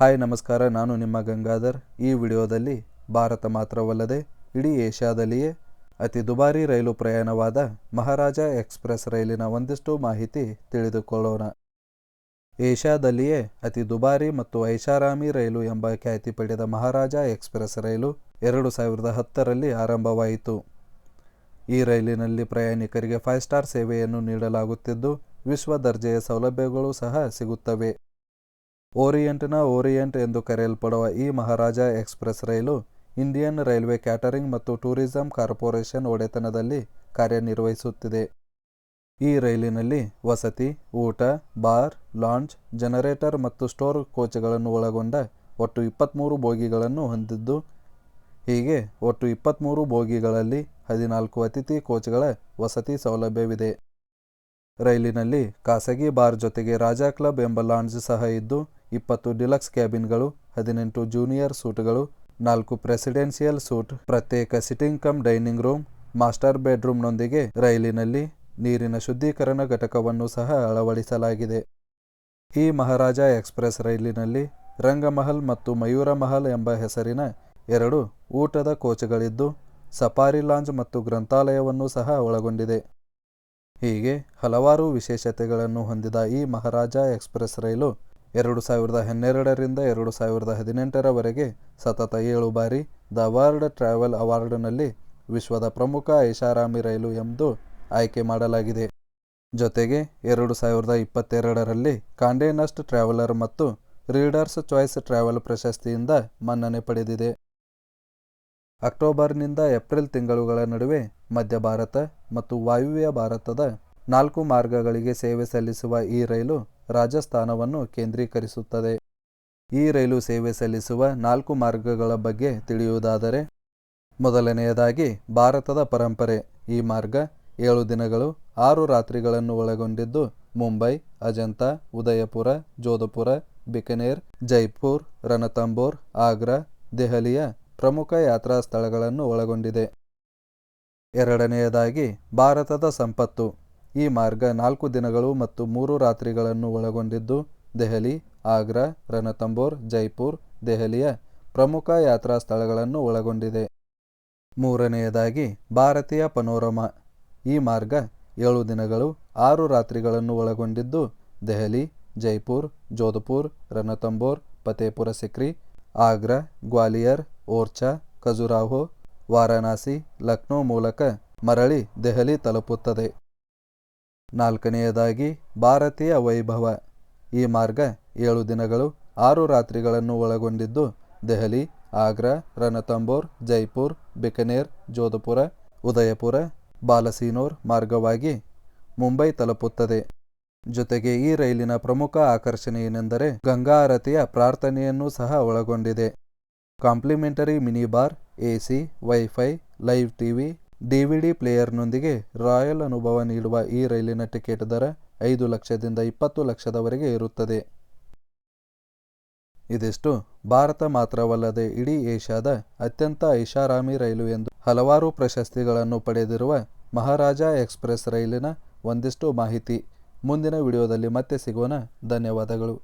Hi, ನಮಸ್ಕಾರ. ನಾನು ನಿಮ್ಮ ಗಂಗಾಧರ್. ಈ ವಿಡಿಯೋದಲ್ಲಿ ಭಾರತ ಮಾತ್ರವಲ್ಲದೆ ಇಡೀ ಏಷ್ಯಾದಲ್ಲಿಯೇ ಅತಿ ದುಬಾರಿ ರೈಲು ಪ್ರಯಾಣವಾದ ಮಹಾರಾಜ ಎಕ್ಸ್ಪ್ರೆಸ್ ರೈಲಿನ ಒಂದಿಷ್ಟು ಮಾಹಿತಿ ತಿಳಿದುಕೊಳ್ಳೋಣ. ಏಷ್ಯಾದಲ್ಲಿಯೇ ಅತಿ ದುಬಾರಿ ಮತ್ತು ಐಷಾರಾಮಿ ರೈಲು ಎಂಬ ಖ್ಯಾತಿ ಪಡೆದ ಮಹಾರಾಜ ಎಕ್ಸ್ಪ್ರೆಸ್ ರೈಲು ಎರಡು ಸಾವಿರದ ಹತ್ತರಲ್ಲಿ ಆರಂಭವಾಯಿತು. ಈ ರೈಲಿನಲ್ಲಿ ಪ್ರಯಾಣಿಕರಿಗೆ ಫೈವ್ ಸ್ಟಾರ್ ಸೇವೆಯನ್ನು ನೀಡಲಾಗುತ್ತಿದ್ದು, ವಿಶ್ವ ದರ್ಜೆಯ ಸೌಲಭ್ಯಗಳು ಸಹ ಸಿಗುತ್ತವೆ. ಓರಿಯೆಂಟ್ನ ಓರಿಯೆಂಟ್ ಎಂದು ಕರೆಯಲ್ಪಡುವ ಈ ಮಹಾರಾಜ ಎಕ್ಸ್ಪ್ರೆಸ್ ರೈಲು ಇಂಡಿಯನ್ ರೈಲ್ವೆ ಕ್ಯಾಟರಿಂಗ್ ಮತ್ತು ಟೂರಿಸಂ ಕಾರ್ಪೊರೇಷನ್ ಒಡೆತನದಲ್ಲಿ ಕಾರ್ಯನಿರ್ವಹಿಸುತ್ತಿದೆ. ಈ ರೈಲಿನಲ್ಲಿ ವಸತಿ, ಊಟ, ಬಾರ್ ಲಾಂಚ್ ಜನರೇಟರ್ ಮತ್ತು ಸ್ಟೋರ್ ಕೋಚ್ಗಳನ್ನು ಒಳಗೊಂಡ ಒಟ್ಟು ಇಪ್ಪತ್ತ್ಮೂರು ಬೋಗಿಗಳನ್ನು ಹೊಂದಿದ್ದು, ಹೀಗೆ ಒಟ್ಟು ಇಪ್ಪತ್ತ್ಮೂರು ಬೋಗಿಗಳಲ್ಲಿ ಹದಿನಾಲ್ಕು ಅತಿಥಿ ಕೋಚ್ಗಳ ವಸತಿ ಸೌಲಭ್ಯವಿದೆ. ರೈಲಿನಲ್ಲಿ ಖಾಸಗಿ ಬಾರ್ ಜೊತೆಗೆ ರಾಜಾ ಕ್ಲಬ್ ಎಂಬ ಲಾಂಜ್ ಸಹ ಇದ್ದು ಇಪ್ಪತ್ತು ಡಿಲಕ್ಸ್ ಕ್ಯಾಬಿನ್ಗಳು, ಹದಿನೆಂಟು ಜೂನಿಯರ್ ಸೂಟ್ಗಳು, ನಾಲ್ಕು ಪ್ರೆಸಿಡೆನ್ಷಿಯಲ್ ಸೂಟ್, ಪ್ರತ್ಯೇಕ sitting cum dining room, master ಬೆಡ್ರೂಮ್ನೊಂದಿಗೆ ರೈಲಿನಲ್ಲಿ ನೀರಿನ ಶುದ್ಧೀಕರಣ ಘಟಕವನ್ನು ಸಹ ಅಳವಡಿಸಲಾಗಿದೆ. ಈ ಮಹಾರಾಜ ಎಕ್ಸ್ಪ್ರೆಸ್ ರೈಲಿನಲ್ಲಿ ರಂಗಮಹಲ್ ಮತ್ತು ಮಯೂರ ಮಹಲ್ ಎಂಬ ಹೆಸರಿನ ಎರಡು ಊಟದ ಕೋಚ್ಗಳಿದ್ದು, ಸಫಾರಿ ಲಾಂಜ್ ಮತ್ತು ಗ್ರಂಥಾಲಯವನ್ನು ಸಹ ಒಳಗೊಂಡಿದೆ. ಹೀಗೆ ಹಲವಾರು ವಿಶೇಷತೆಗಳನ್ನು ಹೊಂದಿದ ಈ ಮಹಾರಾಜ ಎಕ್ಸ್ಪ್ರೆಸ್ ರೈಲು ಎರಡು ಸಾವಿರದ ಹನ್ನೆರಡರಿಂದ ಎರಡು ಸಾವಿರದ ಹದಿನೆಂಟರವರೆಗೆ ಸತತ ಏಳು ಬಾರಿ ದ ವರ್ಲ್ಡ್ ಟ್ರಾವೆಲ್ ಅವಾರ್ಡ್ನಲ್ಲಿ ವಿಶ್ವದ ಪ್ರಮುಖ ಐಷಾರಾಮಿ ರೈಲು ಎಂದು ಆಯ್ಕೆ ಮಾಡಲಾಗಿದೆ. ಜೊತೆಗೆ ಎರಡು ಸಾವಿರದ ಇಪ್ಪತ್ತೆರಡರಲ್ಲಿ ಕಾಂಡೇನಸ್ಟ್ ಟ್ರಾವೆಲರ್ ಮತ್ತು ರೀಡರ್ಸ್ ಚಾಯ್ಸ್ ಟ್ರಾವೆಲ್ ಪ್ರಶಸ್ತಿಯಿಂದ ಮನ್ನಣೆ ಪಡೆದಿದೆ. ಅಕ್ಟೋಬರ್ನಿಂದ ಏಪ್ರಿಲ್ ತಿಂಗಳುಗಳ ನಡುವೆ ಮಧ್ಯ ಭಾರತ ಮತ್ತು ವಾಯುವ್ಯ ಭಾರತದ ನಾಲ್ಕು ಮಾರ್ಗಗಳಿಗೆ ಸೇವೆ ಸಲ್ಲಿಸುವ ಈ ರೈಲು ರಾಜಸ್ಥಾನವನ್ನು ಕೇಂದ್ರೀಕರಿಸುತ್ತದೆ. ಈ ರೈಲು ಸೇವೆ ಸಲ್ಲಿಸುವ ನಾಲ್ಕು ಮಾರ್ಗಗಳ ಬಗ್ಗೆ ತಿಳಿಯುವುದಾದರೆ, ಮೊದಲನೆಯದಾಗಿ ಭಾರತದ ಪರಂಪರೆ. ಈ ಮಾರ್ಗ ಏಳು ದಿನಗಳು ಆರು ರಾತ್ರಿಗಳನ್ನು ಒಳಗೊಂಡಿದ್ದು, ಮುಂಬೈ, ಅಜಂತಾ, ಉದಯಪುರ, ಜೋಧಪುರ, ಬಿಕನೇರ್, ಜೈಪುರ್, ರಣತಂಬೋರ್, ಆಗ್ರಾ, ದೆಹಲಿಯ ಪ್ರಮುಖ ಯಾತ್ರಾ ಸ್ಥಳಗಳನ್ನು ಒಳಗೊಂಡಿದೆ. ಎರಡನೆಯದಾಗಿ ಭಾರತದ ಸಂಪತ್ತು. ಈ ಮಾರ್ಗ ನಾಲ್ಕು ದಿನಗಳು ಮತ್ತು ಮೂರು ರಾತ್ರಿಗಳನ್ನು ಒಳಗೊಂಡಿದ್ದು ದೆಹಲಿ, ಆಗ್ರಾ, ರಣತಂಬೋರ್, ಜೈಪುರ್, ದೆಹಲಿಯ ಪ್ರಮುಖ ಯಾತ್ರಾ ಸ್ಥಳಗಳನ್ನು ಒಳಗೊಂಡಿದೆ. ಮೂರನೆಯದಾಗಿ ಭಾರತೀಯ ಪನೋರಮಾ. ಈ ಮಾರ್ಗ ಏಳು ದಿನಗಳು, ಆರು ರಾತ್ರಿಗಳನ್ನು ಒಳಗೊಂಡಿದ್ದು ದೆಹಲಿ, ಜೈಪುರ್, ಜೋಧಪುರ್, ರಣತಂಬೋರ್, ಫತೇಪುರ ಸಿಕ್ರಿ, ಆಗ್ರಾ, ಗ್ವಾಲಿಯರ್, ಓರ್ಚಾ, ಖಜುರಾಹೋ, ವಾರಾಣಸಿ, ಲಕ್ನೋ ಮೂಲಕ ಮರಳಿ ದೆಹಲಿ ತಲುಪುತ್ತದೆ. ನಾಲ್ಕನೆಯದಾಗಿ, ಭಾರತೀಯ ವೈಭವ. ಈ ಮಾರ್ಗ ಏಳು ದಿನಗಳು, ಆರು ರಾತ್ರಿಗಳನ್ನು ಒಳಗೊಂಡಿದ್ದು ದೆಹಲಿ, ಆಗ್ರಾ, ರಣತಂಬೋರ್, ಜೈಪುರ್, ಬಿಕನೇರ್, ಜೋಧಪುರ, ಉದಯಪುರ, ಬಾಲಸೀನೋರ್ ಮಾರ್ಗವಾಗಿ ಮುಂಬೈ ತಲುಪುತ್ತದೆ. ಜೊತೆಗೆ ಈ ರೈಲಿನ ಪ್ರಮುಖ ಆಕರ್ಷಣೆ ಏನೆಂದರೆ ಗಂಗಾ ಆರತಿಯ ಪ್ರಾರ್ಥನೆಯನ್ನು ಸಹ ಒಳಗೊಂಡಿದೆ. Complimentary mini bar AC, wifi, live TV DVD ಪ್ಲೇಯರ್ನೊಂದಿಗೆ royal ಅನುಭವ ನೀಡುವ ಈ ರೈಲಿನ ಟಿಕೆಟ್ ದರ ಐದು ಲಕ್ಷದಿಂದ ಇಪ್ಪತ್ತು ಲಕ್ಷದವರೆಗೆ ಇರುತ್ತದೆ ಇದಿಷ್ಟು. ಭಾರತ ಮಾತ್ರವಲ್ಲದೆ ಇಡೀ ಏಷ್ಯಾದ ಅತ್ಯಂತ ಐಷಾರಾಮಿ ರೈಲು ಎಂದು ಹಲವಾರು ಪ್ರಶಸ್ತಿಗಳನ್ನು ಪಡೆದಿರುವ ಮಹಾರಾಜ ಎಕ್ಸ್ಪ್ರೆಸ್ ರೈಲಿನ ಒಂದಿಷ್ಟು ಮಾಹಿತಿ. ಮುಂದಿನ ವಿಡಿಯೋದಲ್ಲಿ ಮತ್ತೆ ಸಿಗೋಣ. ಧನ್ಯವಾದಗಳು.